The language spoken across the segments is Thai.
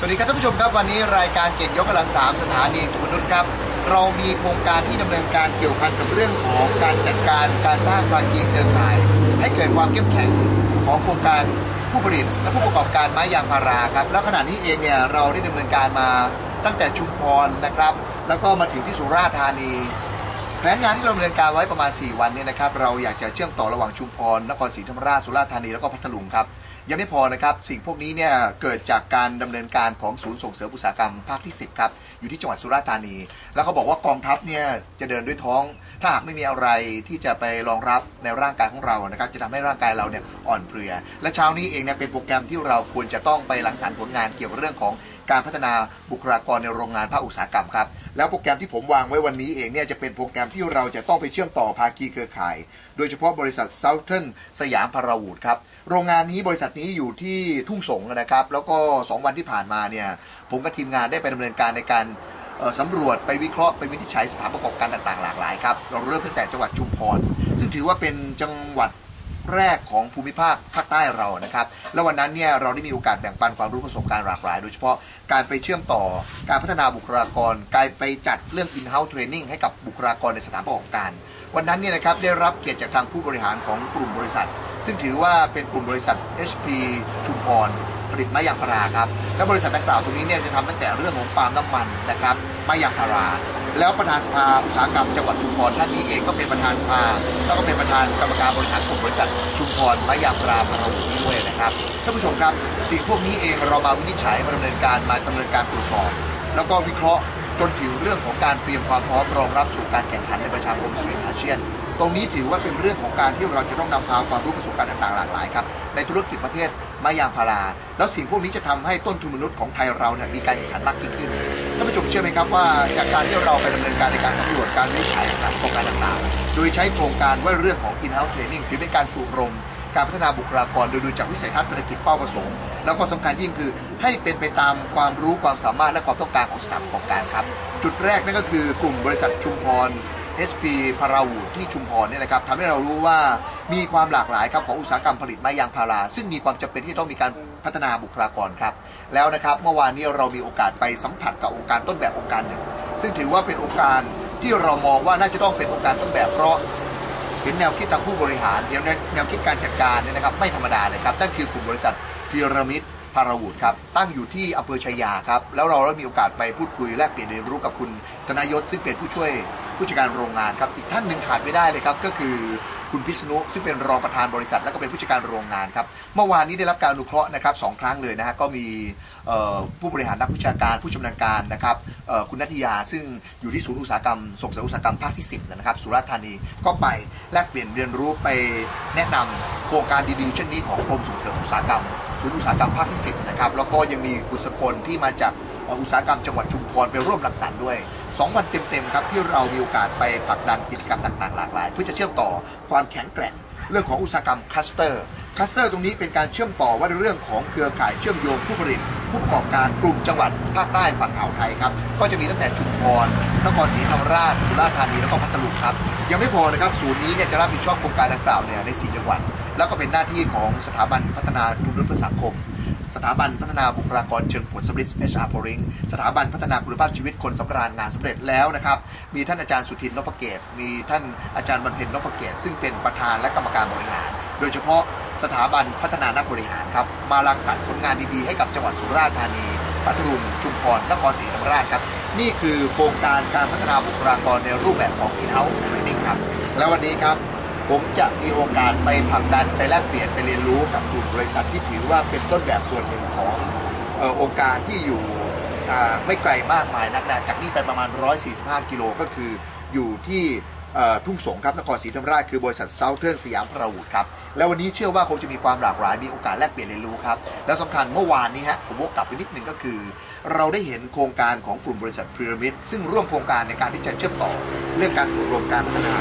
สวัสดีครับท่านผู้ชมครับวันนี้รายการเก่งยกกำลังสามสถานีทุมนุษย์ครับ เรามีโครงการที่ดำเนินการเกี่ยวพันกับเรื่องของการจัดการการสร้างภาคีเครือข่าย ให้เกิดความเข้มแข็งของโครงการผู้ผลิตและผู้ประกอบการไม้ยางพาราครับ แล้วขณะนี้เองเนี่ยเราได้ดำเนินการมาตั้งแต่ชุมพรนะครับ แล้วก็มาถึงที่สุราษฎร์ธานีแผนงานที่เราดำเนินการไว้ประมาณ 4 วันเนี่ยนะครับเราอยากจะเชื่อมต่อระหว่างชุมพรนครศรีธรรมราชสุราษฎร์ธานีแล้วก็พัทลุงครับ ยังไม่พอนะครับสิ่งพวกนี้เนี่ยเกิดจากการดำเนินการของศูนย์ส่งเสริมอุตสาหกรรมภาคที่ 10 ครับ อยู่ที่จังหวัดสุราษฎร์ธานี แล้วเขาบอกว่ากองทัพเนี่ยจะเดินด้วยท้อง ถ้าหากไม่มีอะไรที่จะไปรองรับในร่างกายของเรานะครับจะทำให้ร่างกายเราเนี่ยอ่อนเพลีย และเช้านี้เองเนี่ยเป็นโปรแกรมที่เราควรจะต้องไปหลังสรรค์ผลงานเกี่ยวกับเรื่องของการพัฒนาบุคลากรในโรงงานภาคอุตสาหกรรมครับ แล้วโปรแกรมที่ผมวางไว้วันนี้เองเนี่ยจะเป็นโปรแกรมที่เราจะต้องไปเชื่อมต่อภาคีเครือข่าย โดยเฉพาะบริษัท Southern สยามพาราวูดครับ โรงงานนี้บริษัทนี้อยู่ที่ทุ่งสงนะครับ แล้วก็ 2 วันที่ผ่านมาเนี่ยผมกับทีมงานได้ไปดำเนินการในการสำรวจไปวิเคราะห์ไปวินิจฉัยสถานประกอบการต่างๆหลากหลายครับเราเริ่มตั้งแต่จังหวัดชุมพร ซึ่งถือว่าเป็นจังหวัด แรกของภูมิภาคภาคใต้เรานะครับ แล้ววันนั้นเนี่ยเราได้มีโอกาสแบ่งปันความรู้ประสบการณ์หลากหลาย โดยเฉพาะการไปเชื่อมต่อการพัฒนาบุคลากร การไปจัดเรื่อง in-house training ให้กับบุคลากรในสถานประกอบการ วันนั้นเนี่ยนะครับได้รับเกียรติจากทางผู้บริหารของกลุ่มบริษัท ซึ่งถือว่าเป็นกลุ่มบริษัท HP ชุมพรผลิตไม้ยางพาราครับและบริษัทดังกล่าวตรงนี้เนี่ยจะทำตั้งแต่เรื่องของปาล์มน้ำมันนะครับ ไม้ยางพารา แล้วประธานสภาอุตสาหกรรมจังหวัดชุมพรท่านนี้เองก็เป็นประธานสภา แล้วก็เป็นประธานกรรมการบริหารกลุ่มบริษัทชุมพรไม้ยางพาราพาราวุนี้ด้วยนะครับท่านผู้ชมครับสิ่งพวกนี้เองเรามาวินิจฉัยมาดำเนินการมาดำเนินการตรวจสอบ แล้วก็วิเคราะห์จนถึงเรื่องของการเตรียมความพร้อมรองรับสู่การแข่งขันในประชาคมเสียงอาเซียน ตรงนี้ถือว่าเป็นเรื่องของการที่เราจะต้องนำพาความรู้ประสบการณ์ต่างๆหลากหลายครับในธุรกิจประเภทไม้ยางพารา แล้วสิ่งพวกนี้จะทำให้ต้นทุนมนุษย์ของไทยเราเนี่ยมีการแข่งขันมากยิ่งขึ้น ท่านผู้ชมเชื่อไหมครับว่าจากการที่เราไปดำเนินการในการสำรวจการวิจัยสถานประกอบการต่างๆ โดยใช้โครงการว่าเรื่องของ in-house training ถือเป็นการฝึกอบรม การพัฒนาบุคลากรโดยดูจากวิสัยทัศน์ภารกิจเป้าประสงค์ แล้วก็สำคัญยิ่งคือให้เป็นไปตามความรู้ความสามารถและความต้องการของสถานประกอบการครับ จุดแรกนั่นก็คือกลุ่มบริษัทชุมพร SP พาราวูดที่ชุมพรเนี่ยนะครับทำให้เรารู้ว่ามีความหลากหลายครับของอุตสาหกรรมผลิตไม้ยางพารา ซึ่งมีความจำเป็นที่ต้องมีการพัฒนาบุคลากรครับ แล้วนะครับเมื่อวานนี้เรามีโอกาสไปสัมผัสกับองค์การต้นแบบองค์การหนึ่ง ซึ่งถือว่าเป็นองค์การที่เรามองว่าน่าจะต้องเป็นองค์การต้นแบบเพราะเห็นแนวคิดทางผู้บริหารเห็นแนวคิดการจัดการเนี่ยนะครับไม่ธรรมดาเลยครับนั่นคือกลุ่มบริษัทพีระมิดพาราวูดครับตั้งอยู่ที่อำเภอชัยยาครับแล้วเราได้มีโอกาสไปพูดคุยแลกเปลี่ยนเรียนรู้กับคุณธนายศซึ่งเป็นผู้ช่วย ผู้จัดการโรงงานครับอีกท่านหนึ่งขาดไม่ได้เลยครับก็คือคุณพิษณุซึ่งเป็นรองประธานบริษัท และก็เป็นผู้จัดการโรงงานครับเมื่อวานนี้ได้รับการอนุเคราะห์นะครับสองครั้งเลยนะฮะก็มีผู้บริหารนักวิชาการผู้ชำนาญการนะครับคุณนัทยาซึ่งอยู่ที่ศูนย์อุตสาหกรรมส่งเสริมอุตสาหกรรมภาคที่ 10 นะครับ สุราษฎร์ธานีก็ไปแลกเปลี่ยนเรียนรู้ไปแนะนำโครงการดีๆเช่นนี้ของกรมส่งเสริมอุตสาหกรรมศูนย์อุตสาหกรรมภาคที่ 10 นะครับแล้วก็ยังมีกุศกลที่มาจาก อุตสาหกรรมจังหวัดชุมพรไปร่วมรังสรรค์ด้วย 2 วันเต็มๆครับที่เรามีโอกาสไปผลักดันกิจกรรมต่างๆหลากหลาย เพื่อจะเชื่อมต่อความแข็งแกร่งเรื่องของอุตสาหกรรมคลัสเตอร์คลัสเตอร์ตรงนี้เป็นการเชื่อมต่อว่าเรื่องของเครือข่ายเชื่อมโยงผู้ผลิตผู้ประกอบการกลุ่มจังหวัดภาคใต้ฝั่งอ่าวไทยครับก็จะมีตั้งแต่ชุมพรนครศรีธรรมราชสุราษฎร์ธานีแล้วก็พัทลุงครับยังไม่พอนะครับศูนย์นี้เนี่ยจะรับผิดชอบโครงการดังกล่าวเนี่ยใน 4 จังหวัด แล้วก็เป็นหน้าที่ของสถาบันพัฒนาทุนนุษย์เพื่อสังคม สถาบันพัฒนาบุคลากรเชิงผลสำเร็จ HR p o l i n g สถาบันพัฒนาคุณภาพชีวิตคนสำราญงานสำเร็จแล้วนะครับ มีท่านอาจารย์สุทินนพเกต มีท่านอาจารย์บรรเพ็ญนพเกต ซึ่งเป็นประธานและกรรมการบริหาร โดยเฉพาะสถาบันพัฒนานักบริหารครับ มารังสรรค์ผลงานดีๆ ให้กับจังหวัดสุราษฎร์ธานีพัทลุงชุมพรนครศรีธรรมราชครับ นี่คือโครงการการพัฒนาบุคลากรในรูปแบบของ in-house training ครับ และวันนี้ครับ ผมจะมีโอกาสไปผลักดันไปแลกเปลี่ยนไปเรียนรู้กับกลุ่มบริษัทที่ถือว่าเป็นต้นแบบส่วนหนึ่งของโองค์การที่อยู่ไม่ไกลมากมายนักนะจากนี่ไปประมาณ 145 กิโลก็คืออยู่ที่ ทุ่งสงครับนครศรีธรรมราชคือบริษัทเซาเทิร์นสยามพาราวูดครับแล้ววันนี้เชื่อว่าคงจะมีความหลากหลายมีโอกาสแลกเปลี่ยนเรียนรู้ครับแล้วสำคัญเมื่อวานนี้ฮะผมวกกลับไปนิดหนึ่งก็คือ เราได้เห็นโครงการของกลุ่มบริษัทพีระมิดซึ่งร่วมโครงการในการที่จะเชื่อมต่อ เรื่องการอบรมการพัฒนา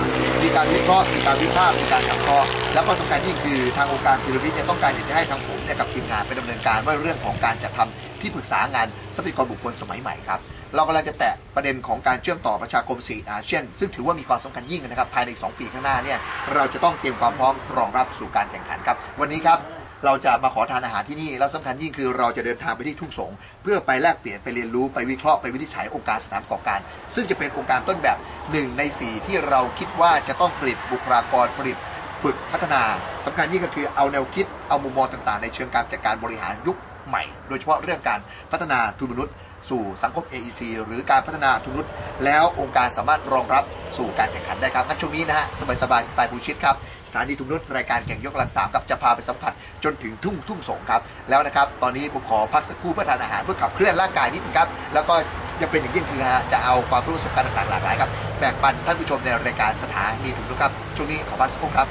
มีการวิเคราะห์มีการวิพากษ์มีการสังเคราะห์แล้วก็สำคัญยิ่งคือทางองค์การพีระมิดเนี่ยต้องการอยากจะให้ทางผมเนี่ยกับทีมงานไปดำเนินการว่าเรื่องของการจัดทำ ที่ปรึกษางานทรัพยากรบุคคลสมัยใหม่ครับเรากำลังจะแตะประเด็นของการเชื่อมต่อประชาคมสี่อาเซียนซึ่งถือว่ามีความสำคัญยิ่งนะครับภายในอีก2ปีข้างหน้าเนี่ยเราจะต้องเตรียมความพร้อมรองรับสู่การแข่งขันครับ วันนี้ครับเราจะมาขอทานอาหารที่นี่แล้วสำคัญยิ่งคือเราจะเดินทางไปที่ทุ่งสงเพื่อไปแลกเปลี่ยนไปเรียนรู้ไปวิเคราะห์ไปวินิจฉัยองค์การสถานประกอการ ซึ่งจะเป็นองค์การต้นแบบหนึ่งในสี่ที่เราคิดว่าจะต้องผลิตบุคลากรผลิตฝึกพัฒนาสำคัญยิ่งก็คือเอาแนวคิดเอามุมมองต่างๆ ในเชิงการจัดการบริหารยุค ใหม่ โดยเฉพาะเรื่องการพัฒนาทุนมนุษย์ สู่สังคม AEC หรือการพัฒนาทุนมนุษย์ แล้วองค์การสามารถรองรับสู่การแข่งขันได้ครับงั้นช่วงนี้นะฮะสบายๆสไตล์บูชิตครับสถานีทุนมนุษย์รายการแข่งยกลังสามกับจะพาไปสัมผัสจนถึงทุ่งทุ่งสงครับแล้วนะครับตอนนี้ผมขอพักสักครู่เพื่อทานอาหารเพื่อขับเคลื่อนร่างกายนิดนึงครับแล้วก็ยังเป็นอย่างยิ่งคือฮะจะเอาความรู้ประสบการณ์ต่างๆหลากหลายครับแบ่งปันท่านผู้ชมในรายการสถานีทุนมนุษย์ครับช่วงนี้ขอพักสักครู่ครับ